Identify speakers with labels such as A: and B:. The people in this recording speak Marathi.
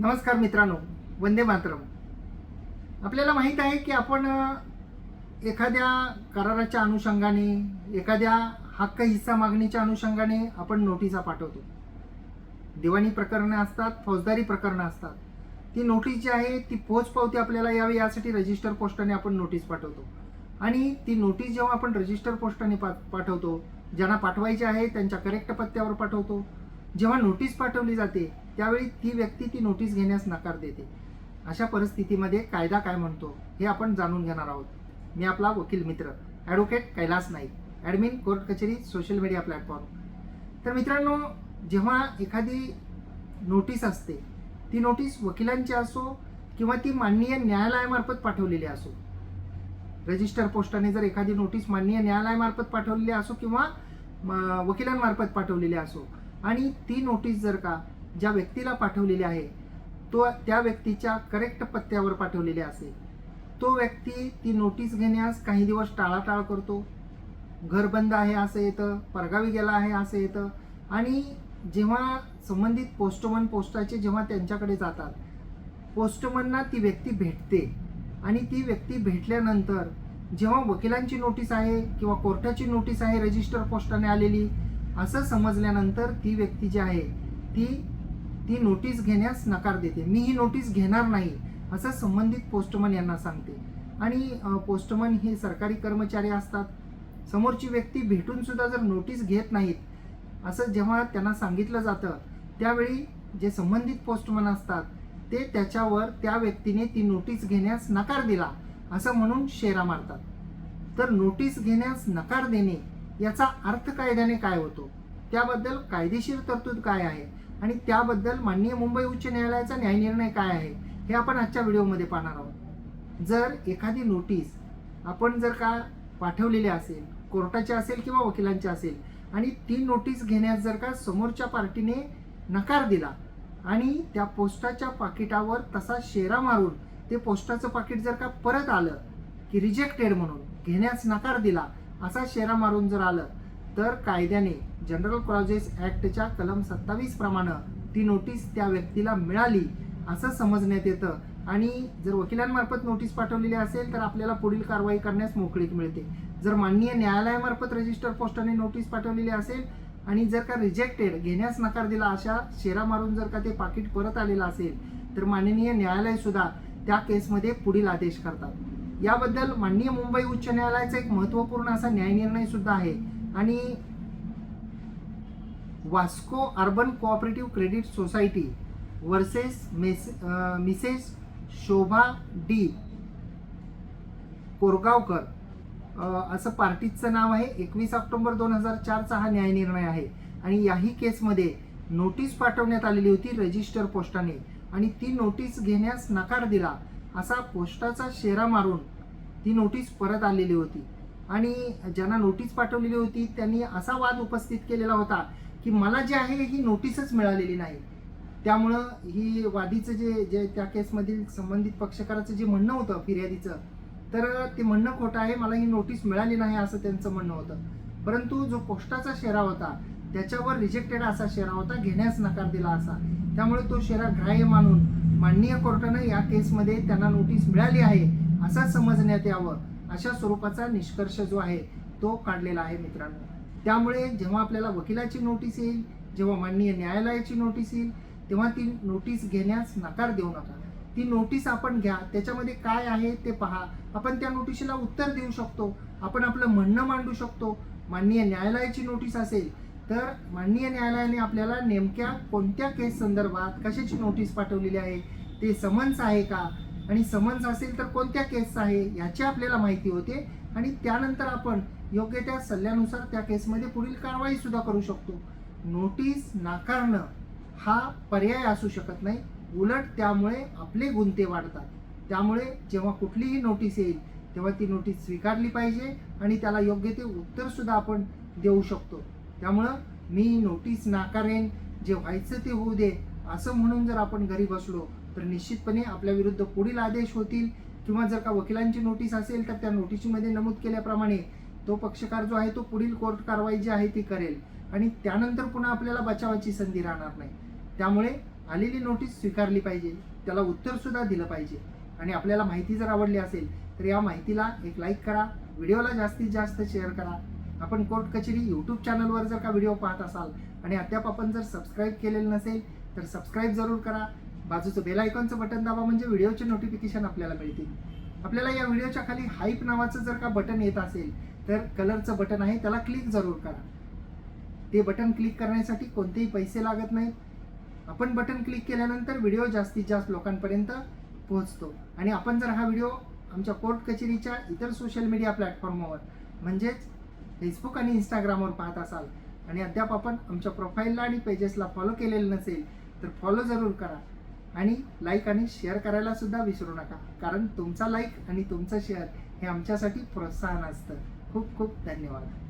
A: नमस्कार मित्रांनो वंदे मातरम. आपल्याला माहीत आहे की आपण एखाद्या कराराच्या अनुषंगाने एखाद्या हक्क हिस्सा मागणीच्या अनुषंगाने आपण नोटिसा पाठवतो. दिवाणी प्रकरणं असतात फौजदारी प्रकरणं असतात. ती नोटीस जी आहे ती पोचपावती आपल्याला यावी यासाठी रजिस्टर पोस्टाने आपण नोटीस पाठवतो. आणि ती नोटीस जेव्हा आपण रजिस्टर पोस्टाने पा पाठवतो ज्यांना पाठवायची आहे त्यांच्या करेक्ट पत्त्यावर पाठवतो. जेव्हा नोटीस पाठवली जाते त्यावेळी ती व्यक्ती ती नोटीस घेण्यास नकार देते. अशा परिस्थितीमध्ये कायदा काय म्हणतो हे आपण जाणून घेणार आहोत. मी आपला वकील मित्र advocate Kailas Naik admin court कचेरी सोशल मीडिया प्लॅटफॉर्म तर मित्रांनो जेव्हा एखादी नोटीस असते ती नोटीस वकिलांची असो किंवा ती माननीय न्यायालयामार्फत पाठवलेली असो रजिस्टर पोस्टाने जर एखादी नोटीस माननीय न्यायालयामार्फत पाठवलेली असो किंवा वकिलांमार्फत पाठवलेली असो आणि ती नोटीस जर का ज्या व्यक्तीला पाठवलेली आहे तो त्या व्यक्तीच्या करेक्ट पत्त्यावर पाठवलेले असेल. तो व्यक्ती ती नोटीस घेण्यास काही दिवस टाळाटाळ करतो. घर बंद आहे असं येतं परगावी गेला आहे असं येतं. आणि जेव्हा संबंधित पोस्टमन पोस्टाचे जेव्हा त्यांच्याकडे जातात पोस्टमनना ती व्यक्ती भेटते. आणि ती व्यक्ती भेटल्यानंतर जेव्हा वकिलांची नोटीस आहे किंवा कोर्टाची नोटीस आहे रजिस्टर पोस्टाने आलेली असं समजल्यानंतर ती व्यक्ती जी आहे ती ती नोटीस घेण्यास नकार देते. मी ही नोटीस घेणार नाही असं संबंधित पोस्टमन यांना सांगते. आणि पोस्टमन हे सरकारी कर्मचारी असतात. समोरची व्यक्ती भेटून सुद्धा जर नोटीस घेत नाहीत असं जेव्हा त्यांना सांगितलं जातं त्यावेळी जे संबंधित पोस्टमन असतात ते त्याच्यावर त्या व्यक्तीने ती नोटीस घेण्यास नकार दिला असं म्हणून शेरा मारतात. तर नोटीस घेण्यास नकार देणे याचा अर्थ कायद्याने काय होतो? त्याबद्दल कायदेशीर तरतूद काय आहे? आणि त्याबद्दल माननीय मुंबई उच्च न्यायालयाचा न्यायनिर्णय काय आहे हे आपण आजच्या व्हिडिओमध्ये पाहणार आहोत. जर एखादी नोटीस आपण जर का पाठवलेली असेल कोर्टाची असेल किंवा वकिलांची असेल आणि ती नोटीस घेण्यास जर का समोरच्या पार्टीने नकार दिला आणि त्या पोस्टाच्या पाकिटावर तसा शेरा मारून ते पोस्टाचं पाकिट जर का परत आलं की रिजेक्टेड म्हणून घेण्यास नकार दिला असा शेरा मारून जर आलं तर कायद्याने जनरल क्लॉजेस ॲक्टच्या कलम सत्तावीस प्रमाणे ती नोटीस त्या व्यक्तीला मिळाली असं समजण्यात येतं. आणि जर वकिलांमार्फत नोटीस पाठवलेली असेल तर आपल्याला पुढील कारवाई करण्यास मोकळीक मिळते. जर माननीय न्यायालयामार्फत रजिस्टर पोस्टाने नोटीस पाठवलेली असेल आणि जर का रिजेक्टेड घेण्यास नकार दिला अशा शेरा मारून जर का ते पाकिट परत आलेलं असेल तर माननीय न्यायालयसुद्धा त्या केसमध्ये पुढील आदेश करतात. याबद्दल माननीय मुंबई उच्च न्यायालयाचा एक महत्त्वपूर्ण असा न्यायनिर्णयसुद्धा आहे. आणि Vasco urban cooperative credit society versus mess Mrs Shobha D. Korgaonkar. असं पार्टीचं नाव आहे. एकवीस ऑक्टोबर दोन हजार चारचा हा न्यायनिर्णय आहे. आणि याही केसमध्ये नोटीस पाठवण्यात आलेली होती रजिस्टर पोस्टाने. आणि ती नोटीस घेण्यास नकार दिला असा पोस्टाचा शेरा मारून ती नोटीस परत आलेली होती. आणि ज्यांना नोटीस पाठवलेली होती त्यांनी असा वाद उपस्थित केलेला होता की मला जे आहे ही नोटीसच मिळालेली नाही त्यामुळं ही वादीचं जे जे त्या केसमधील संबंधित पक्षकाराचं जे म्हणणं होतं फिर्यादीचं तर ते म्हणणं खोटं आहे मला ही नोटीस मिळाली नाही असं त्यांचं म्हणणं होतं. परंतु जो पोस्टाचा शेरा होता त्याच्यावर रिजेक्टेड असा शेरा होता घेण्यास नकार दिला असा. त्यामुळे तो शेरा ग्राह्य मानून माननीय कोर्टानं या केसमध्ये त्यांना नोटीस मिळाली आहे असा समजण्यात यावं अशा स्वरूपाचा निष्कर्ष जो आहे तो काढलेला आहे मित्रांनो. त्यामुळे जेव्हा आपल्याला वकिलाची नोटीस येईल जेव्हा माननीय न्यायालयाची नोटीस येईल तेव्हा ती नोटीस घेण्यास नकार देऊ नका. ती नोटीस आपण घ्या त्याच्यामध्ये काय आहे ते पहा. आपण त्या नोटिशीला उत्तर देऊ शकतो. आपण आपलं म्हणणं मांडू शकतो. माननीय न्यायालयाची नोटीस असेल तर माननीय न्यायालयाने आपल्याला नेमक्या कोणत्या केस संदर्भात कशाची नोटीस पाठवलेली आहे ते समन्स आहे का? आणि समन्स असेल तर कोणत्या केस आहे याची आपल्याला माहिती होते. आणि त्यानंतर आपण योग्य त्या सल्ल्यानुसार त्या केसमध्ये पुढील कारवाई सुद्धा करू शकतो. नोटीस नाकारणं हा पर्याय असू शकत नाही. उलट त्यामुळे आपले गुंते वाढतात. त्यामुळे जेव्हा कुठलीही नोटीस येईल तेव्हा ती नोटीस स्वीकारली पाहिजे आणि त्याला योग्य ते उत्तर सुद्धा आपण देऊ शकतो. त्यामुळं मी नोटीस नाकारेन जे व्हायचं ते होऊ दे असं म्हणून जर आपण घरी बसलो तर निश्चितपणे आपल्या विरुद्ध पुढील आदेश होतील. किंवा जर का वकिलांची नोटीस असेल तर त्या नोटीसमध्ये नमूद केल्याप्रमाणे तो पक्षकार जो आहे तो पुढील कोर्ट कारवाई जी आहे ती करेल. आणि त्यानंतर पुन्हा आपल्याला बचावाची संधी राहणार नाही. त्यामुळे आलेली नोटीस स्वीकारली पाहिजे. त्याला उत्तरसुद्धा दिलं पाहिजे. आणि आपल्याला माहिती जर आवडली असेल तर या माहितीला एक लाईक करा. व्हिडिओला जास्तीत जास्त शेअर करा. आपण कोर्ट कचेरी यूट्यूब चॅनलवर जर का व्हिडिओ पाहत असाल आणि अद्याप आपण जर सबस्क्राईब केलेलं नसेल तर सबस्क्राईब जरूर करा. बाजूचं बेल आयकॉनचं बटन दाबा म्हणजे व्हिडिओचे नोटिफिकेशन आपल्याला मिळतील. आपल्याला या व्हिडिओच्या खाली हाईप नावाचं जर का बटन येत असेल तर कलरचं बटन आहे त्याला क्लिक जरूर करा. ते बटन क्लिक करण्यासाठी कोणतेही पैसे लागत नाहीत. आपण बटन क्लिक केल्यानंतर व्हिडिओ जास्तीत जास्त लोकांपर्यंत पोहोचतो. आणि आपण जर हा व्हिडिओ आमच्या कोर्ट कचेरीच्या इतर सोशल मीडिया प्लॅटफॉर्मवर म्हणजेच फेसबुक आणि इंस्टाग्रामवर पाहत असाल आणि अद्याप आपण आमच्या प्रोफाईलला आणि पेजेसला फॉलो केलेलं नसेल तर फॉलो जरूर करा. आणि लाईक आणि शेअर करायला सुद्धा विसरू नका. कारण तुमचा लाईक आणि तुमचं शेअर हे आमच्यासाठी प्रोत्साहन असतं. खूप खूप धन्यवाद.